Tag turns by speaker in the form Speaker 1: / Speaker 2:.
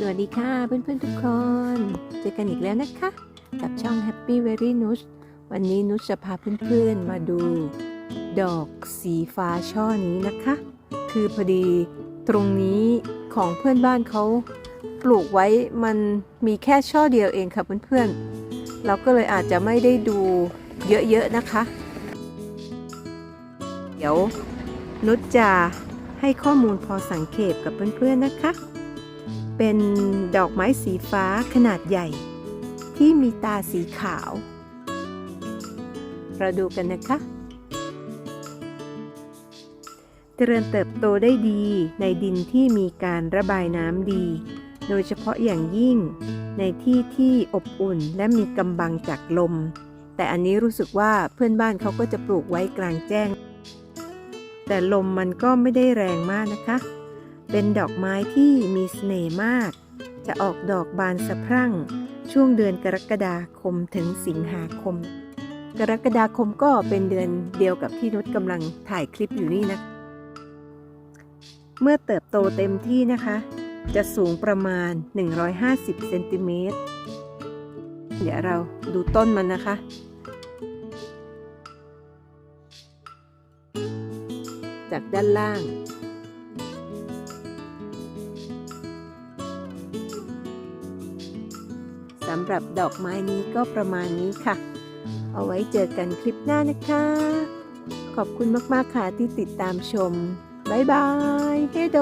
Speaker 1: สวัสดีค่ะเพื่อนๆทุกคน เจอกันอีกแล้วนะคะ กับช่อง Happy Very n u s วันนี้นุชจะพาเพื่อนๆมาดู ดอกสีฟ้าช่อนี้นะคะ คือพอดีตรงนี้ของเพื่อนบ้านเขาปลูกไว้มันมีแค่ช่อเดียวเองค่ะเพื่อนๆ เราก็เลยอาจจะไม่ได้ดูเยอะๆนะคะ เดี๋ยวนุชจะให้ข้อมูลพอสังเกตกับเพื่อนๆนะคะ เป็นดอกไม้สีฟ้าขนาดใหญ่ ที่มีตาสีขาว เราดูกันนะคะ เจริญเติบโตได้ดีในดินที่มีการระบายน้ำดี โดยเฉพาะอย่างยิ่ง ในที่ที่อบอุ่นและมีกำบังจากลม แต่อันนี้รู้สึกว่าเพื่อนบ้านเขาก็จะปลูกไว้กลางแจ้ง แต่ลมมันก็ไม่ได้แรงมากนะคะ เป็นดอกไม้ที่มีเสน่ห์มาก จะออกดอกบานสะพรั่ง ช่วงเดือนกรกฎาคมถึงสิงหาคม กรกฎาคมก็เป็นเดือนเดียวกับที่นุชกำลังถ่ายคลิปอยู่นี่นะ เมื่อเติบโตเต็มที่นะคะ จะสูงประมาณ 150เซนติเมตรเดี๋ยวเราดูต้นมันนะคะจากด้านล่างำหรับดอกไม้นี้ก็ประมาณนี้ค่ะ เอาไว้เจอกันคลิปหน้านะคะ ขอบคุณมาก ๆ ค่ะที่ติดตามชม บ๊ายบาย เฮโด